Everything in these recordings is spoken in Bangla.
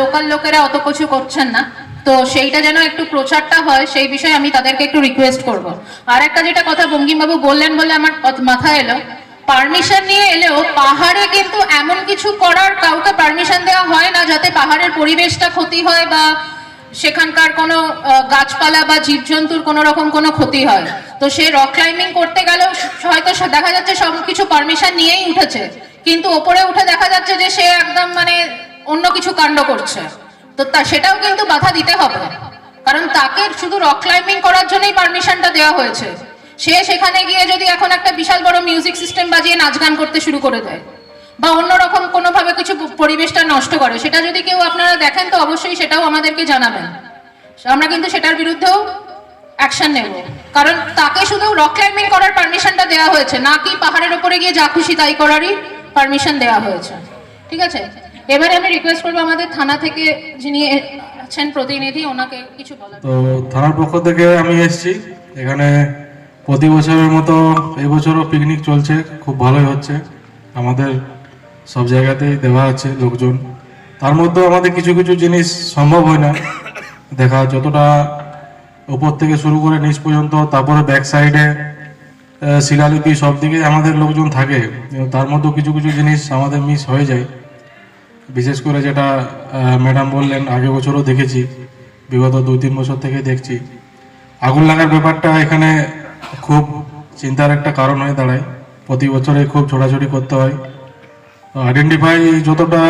লোকাল লোকেরা অত কিছু করছেন না। তো সেইটা যেন একটু প্রচারটা হয়, সেই বিষয়ে আমি তাদেরকে একটু রিকোয়েস্ট করব। আর একটা যেটা কথা বঙ্গিমবাবু বললেন বলে আমার মাথায় এলো। পারমিশন নিয়ে এলেও পাহাড়ে কিন্তু এমন কিছু করার কাউকে পারমিশন দেওয়া হয় না, যাতে পাহাড়ের পরিবেশটা ক্ষতি হয় বা সেখানকার কোনো গাছপালা বা জীবজন্তুর কোনো রকম কোনো ক্ষতি হয়। তো সে রক ক্লাইম্বিং করতে গেলেও হয়তো দেখা যাচ্ছে সব কিছু পারমিশন নিয়েই উঠেছে। কিন্তু ওপরে উঠে দেখা যাচ্ছে যে সে একদম মানে অন্য কিছু কাণ্ড করছে। তো তা সেটাও কিন্তু বাধা দিতে হবে। কারণ তাকে শুধু রক ক্লাইম্বিং করার জন্যই পারমিশনটা দেওয়া হয়েছে। সে সেখানে গিয়ে যদি এখন একটা বিশাল বড় মিউজিক সিস্টেম বাজিয়ে নাচ গান করতে শুরু করে দেয়, বা অন্যরকম কোনোভাবে কিছু পরিবেশটা নষ্ট করে, সেটা যদি কেউ আপনারা দেখেন, তো অবশ্যই সেটাও আমাদেরকে জানাবেন। আমরা কিন্তু সেটার বিরুদ্ধেও অ্যাকশন নেব। কারণ তাকে শুধু রক ক্লাইম্বিং করার পারমিশনটা দেওয়া হয়েছে, না কি পাহাড়ের ওপরে গিয়ে যা খুশি তাই করারই পারমিশন দেওয়া হয়েছে। ঠিক আছে? এবারে আমি রিকোয়েস্ট করব আমাদের থানা থেকে যিনি আছেন প্রতিনিধি, ওনাকে কিছু বলার। তো থানার পক্ষ থেকে আমি এসেছি। এখানে প্রতি বছরের মতো এবছরও পিকনিক চলছে, খুব ভালোই হচ্ছে। আমাদের সব জায়গাতেই দেওয়া আছে লোকজন। তার মধ্যেও আমাদের কিছু কিছু জিনিস সম্ভব হয় না। দেখা যতটা উপর থেকে শুরু করে নিচ পর্যন্ত, তারপরে ব্যাক সাইডে শিলালিপি সব দিকে আমাদের লোকজন থাকে। তার মধ্যেও কিছু কিছু জিনিস আমাদের মিস হয়ে যায়। বিশেষ করে যেটা ম্যাডাম বললেন আগে বছরও দেখেছি, বিগত দুই তিন বছর থেকে দেখছি। আগুন লাগার ব্যাপারটা এখানে খুব চিন্তার একটা কারণ হয়ে দাঁড়ায়। প্রতি বছরে খুব ছোটাছুটি করতে হয়। আইডেন্টিফাই যতটা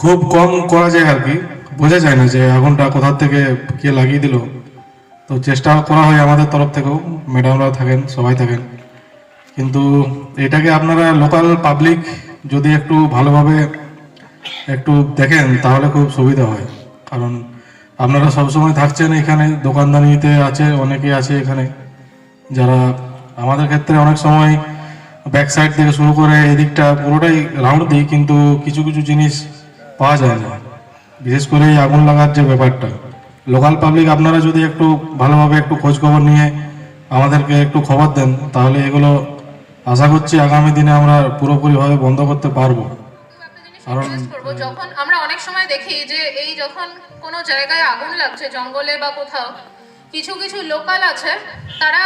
খুব কম করা যায় আর কি, বোঝা যায় না যে আগুনটা কোথা থেকে কে লাগিয়ে দিল। তো চেষ্টা করা হয় আমাদের তরফ থেকেও ম্যাডামরা থাকেন, সবাই থাকেন। কিন্তু এটাকে আপনারা লোকাল পাবলিক যদি একটু ভালোভাবে একটু দেখেন, তাহলে খুব সুবিধা হয়। কারণ আপনারা সবসময় থাকছেন এখানে, দোকানদানিতে আছে অনেকে আছে এখানে। যারা আমাদের ক্ষেত্রে অনেক সময় ব্যাক সাইড থেকে শুরু করে এদিকটা পুরোটাই রাউন্ড দিই, কিন্তু কিছু কিছু জিনিস পাওয়া যায় না। বিশেষ করে এই আগুন লাগার যে ব্যাপারটা। লোকাল পাবলিক আপনারা যদি একটু ভালোভাবে একটু খোঁজ খবর নিয়ে আমাদেরকে একটু খবর দেন, তাহলে এগুলো আশা করছি আগামী দিনে আমরা পুরোপুরিভাবে বন্ধ করতে পারব। করব যখন আমরা অনেক সময় দেখি যে এই যখন কোনো জায়গায় আগুন লাগছে জঙ্গলে বা কোথাও কিছু কিছু লোকাল আছে তারা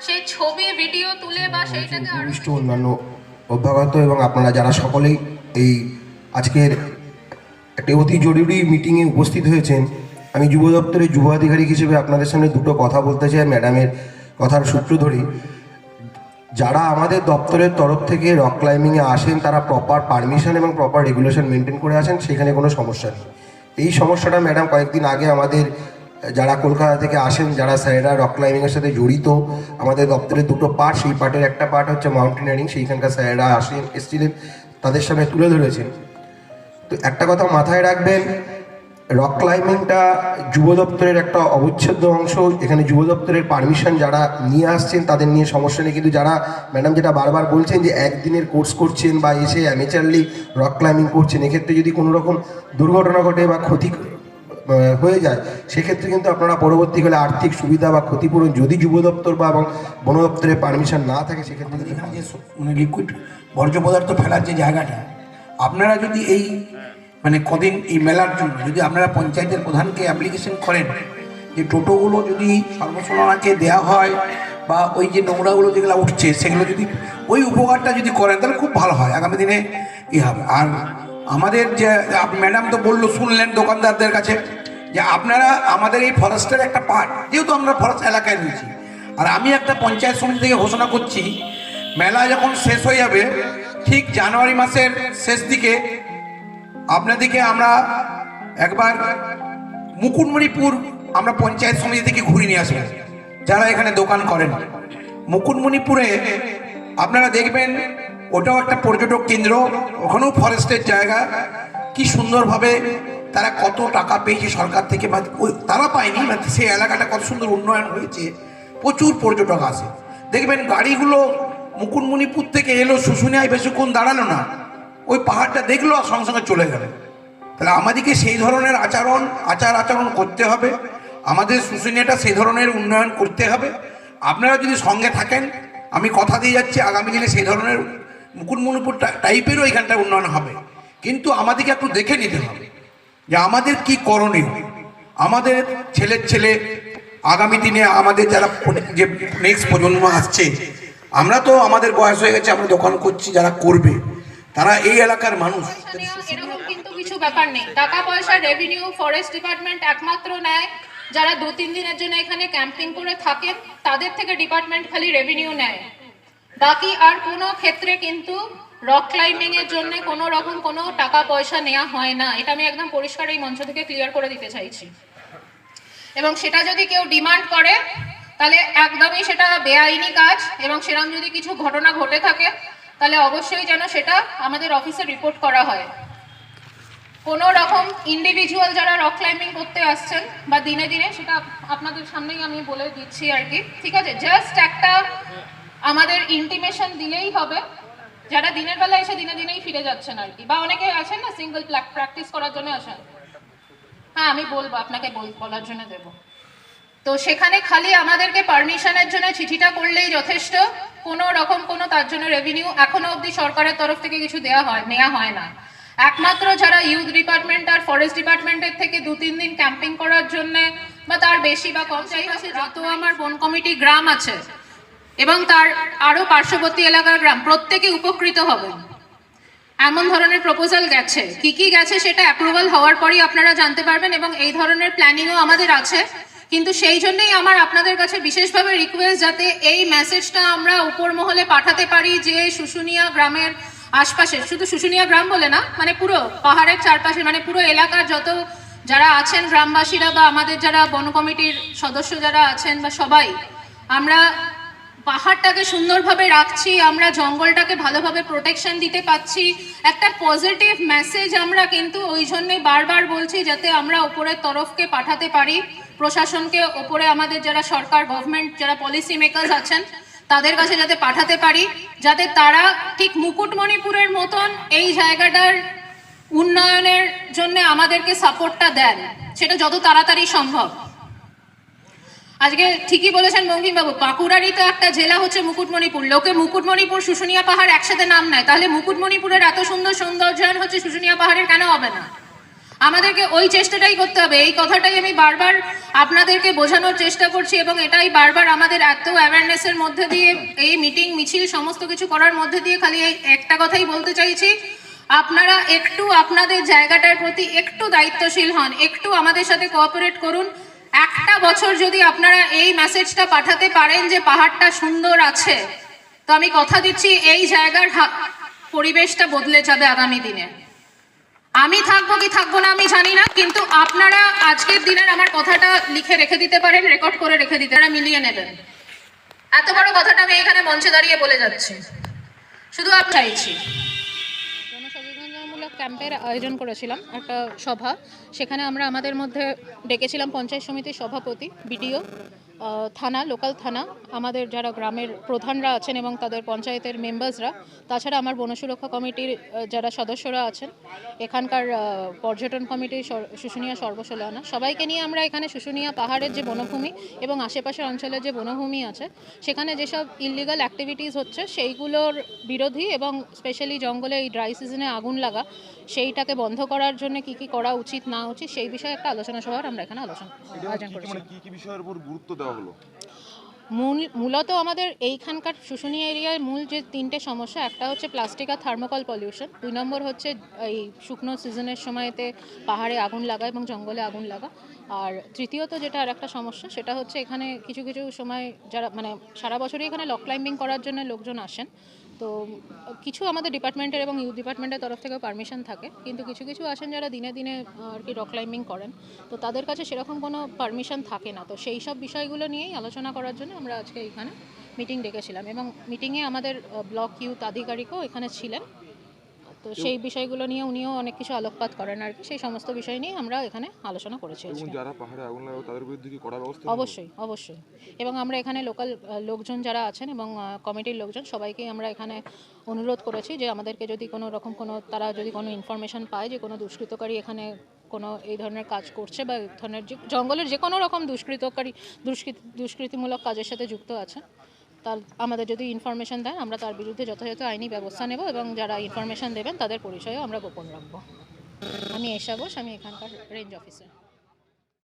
সেই ছবি ভিডিও তুলে বা সেইটাকে আরও অন্যান্য অভ্যাগত এবং আপনারা যারা সকলেই এই আজকের একটি অতি জরুরি মিটিংয়ে উপস্থিত হয়েছেন আমি যুব দপ্তরের যুব আধিকারিক হিসেবে আপনাদের সামনে দুটো কথা বলতে চাই ম্যাডামের কথার সূত্র ধরি যারা আমাদের দপ্তরের তরফ থেকে রক ক্লাইম্বিংয়ে আসেন, তারা প্রপার পারমিশন এবং প্রপার রেগুলেশন মেনটেন করে আসেন, সেখানে কোনো সমস্যা নেই। এই সমস্যাটা ম্যাডাম কয়েকদিন আগে আমাদের, যারা কলকাতা থেকে আসেন, যারা স্যারেরা রক ক্লাইম্বিংয়ের সাথে জড়িত, আমাদের দপ্তরের দুটো পার্ট সেই পার্টের একটা পার্ট হচ্ছে মাউন্টেনিয়ারিং সেইখানকার স্যারেরা আসেন, এসেছিলেন, তাদের সামনে তুলে ধরেছেন। তো একটা কথা মাথায় রাখবেন রক ক্লাইম্বিংটা যুব দপ্তরের একটা অবিচ্ছেদ্য অংশ। এখানে যুব দপ্তরের পারমিশন যারা নিয়ে আসছেন, তাদের নিয়ে সমস্যা নেই। কিন্তু যারা ম্যাডাম যেটা বারবার বলছেন যে একদিনের কোর্স করছেন বা এসে অ্যামেচারলি রক ক্লাইম্বিং করছেন, এক্ষেত্রে যদি কোনো রকম দুর্ঘটনা ঘটে বা ক্ষতি হয়ে যায়, সেক্ষেত্রে কিন্তু আপনারা পরবর্তীকালে আর্থিক সুবিধা বা ক্ষতিপূরণ যদি যুব দপ্তর বা এবং বন দপ্তরের পারমিশন না থাকে, সেক্ষেত্রে এখানে যে মানে লিকুইড বর্জ্য পদার্থ ফেলার যে জায়গাটা, আপনারা যদি এই মানে কদিন এই মেলার জন্য, যদি আপনারা পঞ্চায়েতের প্রধানকে অ্যাপ্লিকেশন করেন, যে টোটোগুলো যদি সর্বসোনাকে দেওয়া হয় বা ওই যে নোংরাগুলো যেগুলো উঠছে, সেগুলো যদি ওই উপকারটা যদি করেন, তাহলে খুব ভালো হয়। আগামী দিনে ই হবে। আর আমাদের যে, ম্যাডাম তো বলল, শুনলেন দোকানদারদের কাছে, যে আপনারা আমাদের এই ফরেস্টের একটা পার্ট যেহেতু আমরা ফরেস্ট এলাকায় রয়েছি, আর আমি একটা পঞ্চায়েত সমিতি থেকে ঘোষণা করছি, মেলা যখন শেষ হয়ে যাবে, ঠিক জানুয়ারি মাসের শেষ দিকে আপনাদেরকে আমরা একবার মুকুটমণিপুর আমরা পঞ্চায়েত সমিতি থেকে ঘুরে নিয়ে আসব। যারা এখানে দোকান করেন। মুকুটমণিপুরে আপনারা দেখবেন, ওটাও একটা পর্যটক কেন্দ্র, ওখানেও ফরেস্টের জায়গা। কি সুন্দরভাবে তারা কত টাকা পেয়েছে সরকার থেকে বা তারা পায়নি মানে সেই এলাকাটা কত সুন্দর উন্নয়ন হয়েছে। প্রচুর পর্যটক আসে। দেখবেন গাড়িগুলো মুকুটমণিপুর থেকে এলো, শুশুনিয়ায় বেশিক্ষণ দাঁড়াল না। ওই পাহাড়টা দেখল আর সঙ্গে সঙ্গে চলে গেল। তাহলে আমাদেরকে সেই ধরনের আচরণ, আচার আচরণ করতে হবে। আমাদের শুশুনিয়াটা সেই ধরনের উন্নয়ন করতে হবে। আপনারা যদি সঙ্গে থাকেন, আমি কথা দিয়ে যাচ্ছি, আগামী দিনে সেই ধরনের মুকুটমণিপুর টাইপেরও এখানটা উন্নয়ন হবে। কিন্তু আমাদেরকে একটু দেখে নিতে হবে যে আমাদের কি করণীয়। আমাদের ছেলের ছেলে আগামী দিনে আমাদের যারা যে নেক্সট প্রজন্ম আসছে, আমরা তো আমাদের বয়স হয়ে গেছে, আমরা দোকান করছি যারা করবে। তারা এই এলাকার মানুষ। টাকা পয়সা রেভিনিউ ফরেস্ট ডিপার্টমেন্ট একমাত্র নেয় যারা দু তিন দিনের জন্য এখানে ক্যাম্পিং করে থাকেন, তাদের থেকে ডিপার্টমেন্ট খালি রেভিনিউ নেয়। বাকি আর কোনো ক্ষেত্রে কিন্তু রক ক্লাইম্বিং এর জন্য কোনো রকম কোনো টাকা পয়সা নেওয়া হয় না। এটা আমি একদম পরিষ্কার এই মঞ্চ থেকে ক্লিয়ার করে দিতে চাইছি। এবং সেটা যদি কেউ ডিমান্ড করে, তাহলে একদমই সেটা বেআইনি কাজ। এবং সেরকম যদি কিছু ঘটনা ঘটে থাকে তাহলে অবশ্যই যেন সেটা আমাদের অফিসে রিপোর্ট করা হয়। কোনো রকম ইন্ডিভিজুয়াল যারা রক ক্লাইম্বিং করতে আসছেন বা দিনে দিনে, সেটা আপনাদের সামনেই আমি বলে দিচ্ছি আর কি। ঠিক আছে? জাস্ট একটা আমাদের ইন্টিমেশন দিলেই হবে। যারা দিনের বেলা এসে দিনে দিনেই ফিরে যাচ্ছেন আর কি। বা অনেকে আছেন না সিঙ্গেল প্র্যাকটিস করার জন্য আসেন। হ্যাঁ আমি বলব, আপনাকে বল- বলার জন্য দেবো। তো সেখানে খালি আমাদেরকে পারমিশনের জন্য চিঠিটা করলেই যথেষ্ট। কোনো রকম কোনো তার জন্য রেভিনিউ এখনও অবধি সরকারের তরফ থেকে কিছু দেওয়া হয় নেওয়া হয় না। একমাত্র যারা ইউথ ডিপার্টমেন্ট আর ফরেস্ট ডিপার্টমেন্টের থেকে দু তিন দিন ক্যাম্পিং করার জন্য বা তার বেশি বা কম চাই আছে যত আমার বন কমিটি গ্রাম আছে এবং তার আরও পার্শ্ববর্তী এলাকার গ্রাম প্রত্যেকে উপকৃত হবেন। এমন ধরনের প্রপোজাল গেছে। কি কি গেছে সেটা অ্যাপ্রুভাল হওয়ার পরই আপনারা জানতে পারবেন এবং এই ধরনের প্ল্যানিংও আমাদের আছে। কিন্তু সেই জন্যই আমার আপনাদের কাছে বিশেষভাবে রিকোয়েস্ট যাতে এই মেসেজটা আমরা উপর মহলে পাঠাতে পারি যে শুশুনিয়া গ্রামের আশপাশে শুধু শুশুনিয়া গ্রাম বলে না মানে পুরো পাহাড়ের চারপাশে মানে পুরো এলাকার যত যারা আছেন গ্রামবাসীরা বা আমাদের যারা বন কমিটির সদস্য যারা আছেন বা সবাই, আমরা পাহাড়টাকে সুন্দরভাবে রাখছি, আমরা জঙ্গলটাকে ভালোভাবে প্রোটেকশন দিতে পাচ্ছি। একটা পজিটিভ মেসেজ আমরা কিন্তু ওই জন্যই বারবার বলছি যাতে আমরা উপরের তরফকে পাঠাতে পারি। প্রশাসনকে ওপরে আমাদের যারা সরকার গভর্নমেন্ট যারা পলিসি মেকার্স আছেন, তাদের কাছে যাতে পাঠাতে পারি, যাতে তারা ঠিক মুকুটমণিপুরের মতন এই জায়গাটার উন্নয়নের জন্য আমাদেরকে সাপোর্টটা দেন। সেটা যত তাড়াতাড়ি সম্ভব। আজকে ঠিকই বলেছেন বঙ্কিমবাবু বাঁকুড়ারই তো একটা জেলা হচ্ছে মুকুটমণিপুর। লোকে মুকুটমণিপুর শুশুনিয়া পাহাড় একসাথে নাম নেয়। তাহলে মুকুটমণিপুরের এত সুন্দর সৌন্দর্যায়ন হচ্ছে শুশুনিয়া পাহাড়ের কেন হবে না? আমাদেরকে ওই চেষ্টাটাই করতে হবে। এই কথাটাই আমি বারবার আপনাদেরকে বোঝানোর চেষ্টা করছি এবং এটাই বারবার আমাদের এত অ্যাওয়ারনেসের মধ্যে দিয়ে, এই মিটিং মিছিল, সমস্ত কিছু করার মধ্যে দিয়ে খালি এই একটা কথাই বলতে চাইছি। আপনারা একটু আপনাদের জায়গাটার প্রতি একটু দায়িত্বশীল হন, একটু আমাদের সাথে কোঅপারেট করুন। একটা বছর যদি আপনারা এই মেসেজটা পাঠাতে পারেন যে পাহাড়টা সুন্দর আছে, তো আমি কথা দিচ্ছি, এই জায়গার পরিবেশটা বদলে যাবে আগামী দিনে। আমি থাকব কি থাকব না আমি জানি না, কিন্তু আপনারা আজকের দিনের আমার কথাটা লিখে রেখে দিতে পারেন রেকর্ড করে রেখে দিতে পারেন, মিলিয়ে নেবেন। এত বড় কথাটা আমি এখানে মঞ্চে দাঁড়িয়ে বলে যাচ্ছি। শুধু আপ চাইছি। ক্যাম্পের আয়োজন করেছিলাম একটা সভা, সেখানে আমরা আমাদের মধ্যে ডেকেছিলাম পঞ্চায়েত সমিতির সভাপতি, বিডিও থানা লোকাল থানা। আমাদের যারা গ্রামের প্রধানরা আছেন এবং তাদের পঞ্চায়েতের মেম্বার্সরা তাছাড়া আমার বন সুরক্ষা কমিটির যারা সদস্যরা আছেন এখানকার পর্যটন কমিটির সর- শুশুনিয়া সর্বশোলানা সবাইকে নিয়ে আমরা এখানে শুশুনিয়া পাহাড়ের যে বনভূমি এবং আশেপাশের অঞ্চলের যে বনভূমি আছে সেখানে যেসব ইলিগাল অ্যাক্টিভিটিস হচ্ছে সেইগুলোর বিরোধী এবং স্পেশালি জঙ্গলে এই ড্রাই সিজনে আগুন লাগা সেইটাকে বন্ধ করার জন্য কি কি করা উচিত না উচিত সেই বিষয়ে একটা আলোচনা সভার আমরা এখানে আলোচনা আয়োজন কি- করেছি দেওয়া হলো? মূল, মূলত আমাদের এইখানকার শুশুনি এরিয়ার মূল যে তিনটে সমস্যা, একটা হচ্ছে প্লাস্টিক আর থার্মোকল পলিউশন দুই নম্বর হচ্ছে, এই শুকনো সিজনের সময়তে পাহাড়ে আগুন লাগা এবং জঙ্গলে আগুন লাগা। আর তৃতীয়ত যেটা আর একটা সমস্যা, সেটা হচ্ছে এখানে কিছু কিছু সময় যারা মানে সারা বছরই এখানে লক ক্লাইম্বিং করার জন্য লোকজন আসেন। তো কিছু আমাদের ডিপার্টমেন্টের এবং ইউথ ডিপার্টমেন্টের তরফ থেকেও পারমিশন থাকে। কিন্তু কিছু কিছু আসেন যারা দিনে দিনে আর কি রক ক্লাইম্বিং করেন। তো তাদের কাছে সেরকম কোনো পারমিশন থাকে না। তো সেই সব বিষয়গুলো নিয়েই আলোচনা করার জন্য আমরা আজকে এখানে মিটিং ডেকেছিলাম। এবং মিটিংয়ে আমাদের ব্লক ইউথ আধিকারিকও এখানে ছিলেন। তো সেই বিষয়গুলো নিয়ে উনিও অনেক কিছু আলোকপাত করেন আর কি সেই সমস্ত বিষয় নিয়ে আমরা এখানে আলোচনা করেছি এবং যারা পাহাড়ে আগুন লাগাবে তাদের বিরুদ্ধে কি কড়া ব্যবস্থা অবশ্যই অবশ্যই। এবং আমরা এখানে লোকাল লোকজন যারা আছেন এবং কমিটির লোকজন সবাইকেই আমরা এখানে অনুরোধ করেছি যে আমাদেরকে যদি কোনো রকম কোনো তারা যদি কোনো ইনফরমেশন পায় যে কোনো দুষ্কৃতকারী এখানে কোনো এই ধরনের কাজ করছে বা এই ধরনের যে জঙ্গলের যে কোনো রকম দুষ্কৃতকারী দুষ্কৃত দুষ্কৃতিমূলক কাজের সাথে যুক্ত আছে তার, আমাদের যদি ইনফরমেশন দেন, আমরা তার বিরুদ্ধে যথাযথ আইনি ব্যবস্থা নেব এবং যারা ইনফরমেশন দেবেন, তাদের পরিচয়ও আমরা গোপন রাখব। আমি এশা আমি এখানকার রেঞ্জ অফিসার